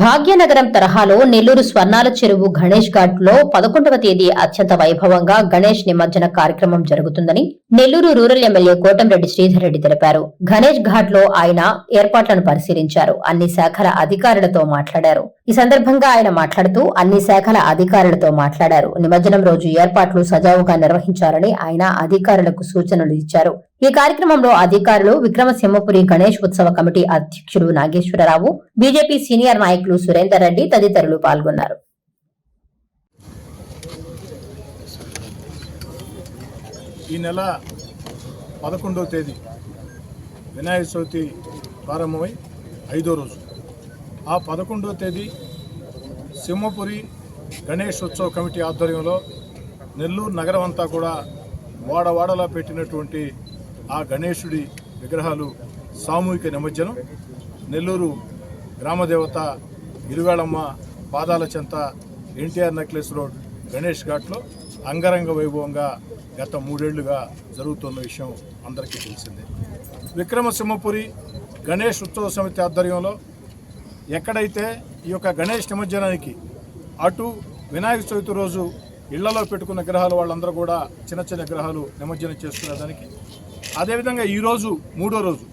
భాగ్యనగరం తరహాలో నెల్లూరు స్వర్ణాల చెరువు గణేష్ ఘాట్లో పదకొండవ తేదీ అత్యంత వైభవంగా గణేష్ నిమజ్జన కార్యక్రమం జరుగుతుందని నెల్లూరు రూరల్ ఎమ్మెల్యే కోటంరెడ్డి శ్రీధర్ రెడ్డి తెలిపారు. గణేష్ ఘాట్లో ఆయన ఏర్పాట్లను పరిశీలించారు. అన్ని శాఖల అధికారులతో మాట్లాడారు. ఈ సందర్భంగా ఆయన మాట్లాడుతూ అన్ని శాఖల అధికారులతో మాట్లాడారు. నిమజ్జనం రోజు ఏర్పాట్లు సజావుగా నిర్వహించాలని ఆయన అధికారులకు సూచనలు ఇచ్చారు. ఈ కార్యక్రమంలో అధికారులు విక్రమసింహపురి గణేష్ ఉత్సవ కమిటీ అధ్యక్షుడు నాగేశ్వరరావు బీజేపీ సీనియర్ నాయకులు సురేందర్ రెడ్డి తదితరులు పాల్గొన్నారు. ఈ నెల పదకొండవ తేదీ వినాయక చవితి ప్రారంభమై ఐదో రోజు. ఆ పదకొండవ తేదీ సింహపురి గణేష్ ఉత్సవ కమిటీ ఆధ్వర్యంలో నెల్లూరు నగరం అంతా కూడా వాడవాడలా పెట్టినటువంటి ఆ గణేశుడి విగ్రహాలు సామూహిక నిమజ్జనం. నెల్లూరు గ్రామదేవత ఇరుగాళమ్మ పాదాల చెంత ఎన్టీఆర్ నెక్లెస్ రోడ్ గణేష్ ఘాట్లో అంగరంగ వైభవంగా గత మూడేళ్ళుగా జరుగుతున్న విషయం అందరికీ తెలిసిందే. విక్రమసింహపురి గణేష్ ఉత్సవ సమితి ఆధ్వర్యంలో ఎక్కడైతే ఈ యొక్క గణేష్ నిమజ్జనానికి అటు వినాయక చవితి రోజు ఇళ్ళలో పెట్టుకున్న గ్రహాలు వాళ్ళందరూ కూడా చిన్న చిన్న గ్రహాలు నిమజ్జనం చేసుకునేదానికి అదేవిధంగా ఈరోజు మూడో రోజు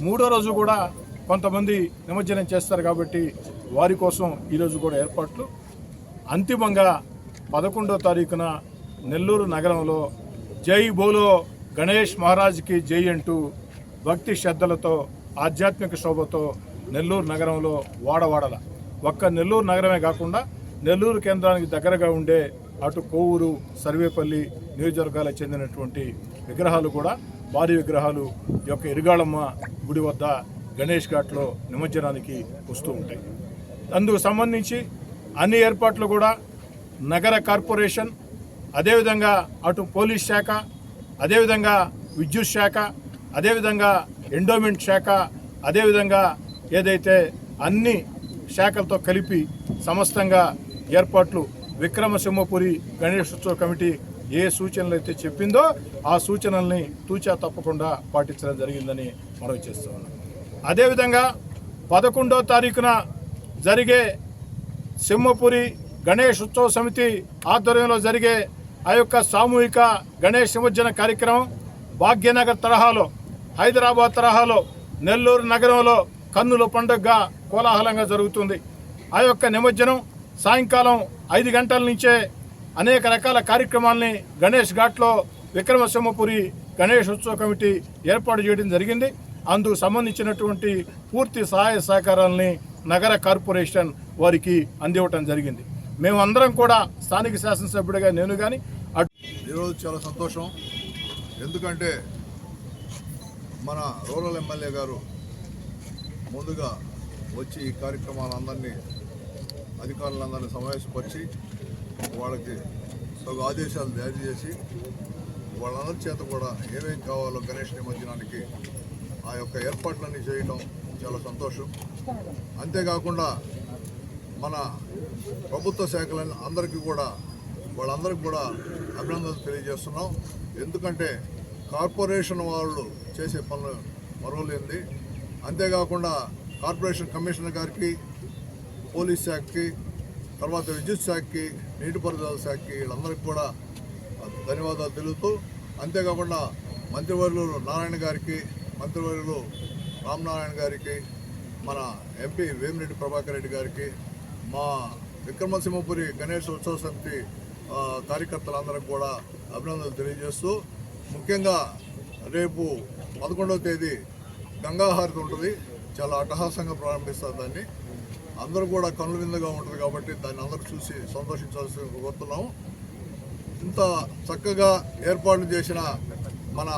మూడో రోజు కూడా కొంతమంది నిమజ్జనం చేస్తారు కాబట్టి వారి కోసం ఈరోజు కూడా ఏర్పాట్లు. అంతిమంగా పదకొండో తారీఖున నెల్లూరు నగరంలో జై బోలో గణేష్ మహారాజ్కి జై అంటూ భక్తి శ్రద్ధలతో ఆధ్యాత్మిక శోభతో నెల్లూరు నగరంలో వాడవాడల. ఒక్క నెల్లూరు నగరమే కాకుండా నెల్లూరు కేంద్రానికి దగ్గరగా ఉండే అటు కోవూరు సర్వేపల్లి నియోజకవర్గాలకు చెందినటువంటి విగ్రహాలు కూడా భారీ విగ్రహాలు ఈ యొక్క ఇరుగాళమ్మ గుడి వద్ద గణేష్ ఘాట్లో నిమజ్జనానికి వస్తూ ఉంటాయి. అందుకు సంబంధించి అన్ని ఏర్పాట్లు కూడా నగర కార్పొరేషన్ అదేవిధంగా అటు పోలీస్ శాఖ అదేవిధంగా విద్యుత్ శాఖ అదేవిధంగా ఎండోమెంట్ శాఖ అదేవిధంగా ఏదైతే అన్ని శాఖలతో కలిపి సమస్తంగా ఏర్పాట్లు విక్రమసింహపురి గణేశోత్సవ కమిటీ ఏ సూచనలు అయితే చెప్పిందో ఆ సూచనల్ని తూచా తప్పకుండా పాటించడం జరిగిందని మనవి చేస్తూ ఉన్నాం. అదేవిధంగా పదకొండో తారీఖున జరిగే సింహపురి గణేష్ ఉత్సవ సమితి ఆధ్వర్యంలో జరిగే ఆ యొక్క సామూహిక గణేష్ నిమజ్జన కార్యక్రమం భాగ్యనగర్ తరహాలో హైదరాబాద్ తరహాలో నెల్లూరు నగరంలో కన్నుల పండుగగా కోలాహలంగా జరుగుతుంది. ఆ యొక్క నిమజ్జనం సాయంకాలం ఐదు గంటల నుంచే అనేక రకాల కార్యక్రమాల్ని గణేష్ ఘాట్లో విక్రమసింహపురి గణేష్ ఉత్సవ కమిటీ ఏర్పాటు చేయడం జరిగింది. అందుకు సంబంధించినటువంటి పూర్తి సహాయ సహకారాలని నగర కార్పొరేషన్ వారికి అందివ్వటం జరిగింది. మేమందరం కూడా స్థానిక శాసనసభ్యుడిగా నేను కానీ అటు ఈరోజు చాలా సంతోషం. ఎందుకంటే మన రూరల్ ఎమ్మెల్యే గారు ముందుగా వచ్చి ఈ కార్యక్రమాలందరినీ అధికారులందరినీ సమావేశపరిచి వాళ్ళకి ఒక ఆదేశాలు జారీ చేసి వాళ్ళందరి చేత కూడా ఏమేం కావాలో గణేష్ నిమజ్జనానికి ఆ యొక్క ఏర్పాట్లన్నీ చేయడం చాలా సంతోషం. అంతేకాకుండా మన ప్రభుత్వ శాఖలని అందరికీ కూడా వాళ్ళందరికీ కూడా అభినందనలు తెలియజేస్తున్నాం. ఎందుకంటే కార్పొరేషన్ వాళ్ళు చేసే పనులు మరవలేంది అంతేకాకుండా కార్పొరేషన్ కమిషనర్ గారికి పోలీస్ శాఖకి తర్వాత విద్యుత్ శాఖకి నీటిపారుదల శాఖకి వీళ్ళందరికీ కూడా ధన్యవాదాలు తెలుపుతూ అంతేకాకుండా మంత్రివర్యులు నారాయణ గారికి మంత్రివర్యులు రామనారాయణ గారికి మన ఎంపీ వేమిరెడ్డి ప్రభాకర్ రెడ్డి గారికి మా విక్రమసింహపురి గణేష్ ఉత్సవ సమితి కార్యకర్తలందరికీ కూడా అభినందనలు తెలియజేస్తూ ముఖ్యంగా రేపు పదకొండవ తేదీ గంగాహారతి ఉంటుంది. చాలా అట్టహాసంగా ప్రారంభిస్తారు దాన్ని. అందరూ కూడా కనుల విందుగా ఉంటుంది కాబట్టి దాన్ని అందరూ చూసి సంతోషించాల్సి కోరుతున్నాము. ఇంత చక్కగా ఏర్పాట్లు చేసిన మన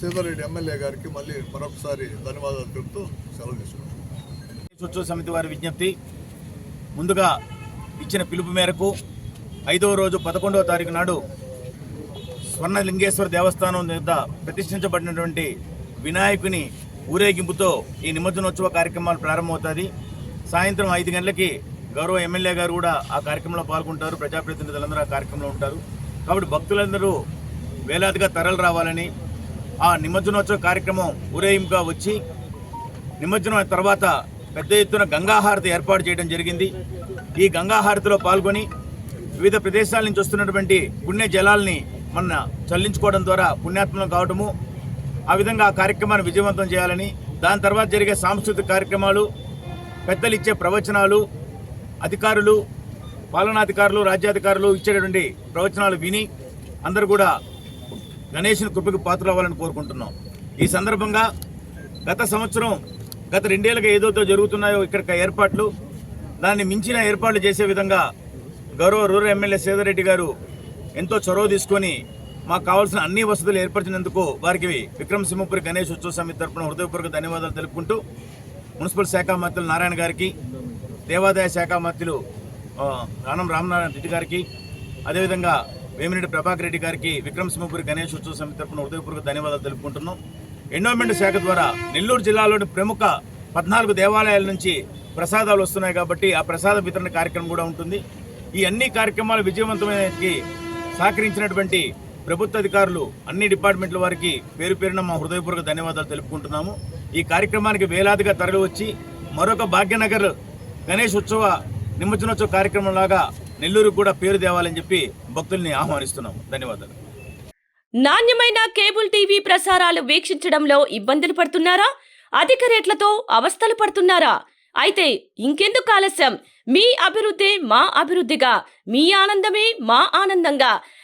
సీతారెడ్డి ఎమ్మెల్యే గారికి మళ్ళీ మరొకసారి ధన్యవాదాలు తెలుపుతూ సెలవు తీసుకుంటున్నాం. సమితి వారి విజ్ఞప్తి ముందుగా ఇచ్చిన పిలుపు మేరకు ఐదవ రోజు పదకొండవ తారీఖు నాడు స్వర్ణలింగేశ్వర దేవస్థానం వద్ద ప్రతిష్ఠించబడినటువంటి వినాయకుని ఊరేగింపుతో ఈ నిమజ్జనోత్సవ కార్యక్రమాలు ప్రారంభమవుతుంది సాయంత్రం ఐదు గంటలకి గౌరవ ఎమ్మెల్యే గారు కూడా ఆ కార్యక్రమంలో పాల్గొంటారు. ప్రజాప్రతినిధులందరూ ఆ కార్యక్రమంలో ఉంటారు. కాబట్టి భక్తులందరూ వేలాదిగా తరలి రావాలని ఆ నిమజ్జనోత్సవ కార్యక్రమం ఊరేగింపుగా వచ్చి నిమజ్జనం అయిన తర్వాత పెద్ద ఎత్తున గంగాహారతి ఏర్పాటు చేయడం జరిగింది. ఈ గంగాహారతిలో పాల్గొని వివిధ ప్రదేశాల నుంచి వస్తున్నటువంటి పుణ్య జలాల్ని మన చల్లించుకోవడం ద్వారా పుణ్యాత్మలం కావడము ఆ విధంగా ఆ కార్యక్రమాన్ని విజయవంతం చేయాలని దాని తర్వాత జరిగే సాంస్కృతిక కార్యక్రమాలు పెద్దలు ఇచ్చే ప్రవచనాలు అధికారులు పాలనాధికారులు రాజ్యాధికారులు ఇచ్చేటటువంటి ప్రవచనాలు విని అందరూ కూడా గణేషుని కృపకు పాత్రలవ్వాలని కోరుకుంటున్నాం. ఈ సందర్భంగా గత సంవత్సరం గత రెండేళ్ళుగా ఏదోతో జరుగుతున్నాయో ఇక్కడ ఏర్పాట్లు దాన్ని మించిన ఏర్పాట్లు చేసే విధంగా గౌరవ రూరల్ ఎమ్మెల్యే సేదరెడ్డి గారు ఎంతో చొరవ తీసుకొని మాకు కావాల్సిన అన్ని వసతులు ఏర్పరిచినందుకు వారికి విక్రమ్ సింహపురి గణేష్ ఉత్సవ సమితి తరపున హృదయపూర్వక ధన్యవాదాలు తెలుపుకుంటూ మున్సిపల్ శాఖ మంత్రులు నారాయణ గారికి దేవాదాయ శాఖ మంత్రులు రానం రామనారాయణ రెడ్డి గారికి అదేవిధంగా వేమిరెడ్డి ప్రభాకర్ రెడ్డి గారికి విక్రమ్ సింహపురి గణేష్ ఉత్సవ సమితి తరపున హృదయపూర్వక ధన్యవాదాలు తెలుపుకుంటున్నాం. ఎండోమెంట్ శాఖ ద్వారా నెల్లూరు జిల్లాలోని ప్రముఖ పద్నాలుగు దేవాలయాల నుంచి ప్రసాదాలు వస్తున్నాయి కాబట్టి ఆ ప్రసాద వితరణ కార్యక్రమం కూడా ఉంటుంది. ఈ అన్ని కార్యక్రమాలు విజయవంతమైనకి సహకరించినటువంటి ప్రభుత్వ అధికారులు అన్ని డిపార్ట్మెంట్ల వారికి పేరు పేరున మా హృదయపూర్వక ధన్యవాదాలు తెలుపుకుంటున్నాము. ఈ కార్యక్రమానికి వేలాదిగా తరలివచ్చి మరొక భాగ్యనగర్ గణేష్ ఉత్సవ నిమజ్జనోత్సవ కార్యక్రమం లాగా కూడా పేరు తేవాలని చెప్పి భక్తుల్ని ఆహ్వానిస్తున్నాము. ధన్యవాదాలు. నాణ్యమైన కేబుల్ టీవీ ప్రసారాలు వీక్షించడంలో ఇబ్బందులు పడుతున్నారా? అధిక రేట్లతో అవస్థలు పడుతున్నారా? అయితే ఇంకెందుకు ఆలస్యం? మీ అభివృద్ధి మా అభివృద్ధిగా మీ ఆనందమే మా ఆనందంగా.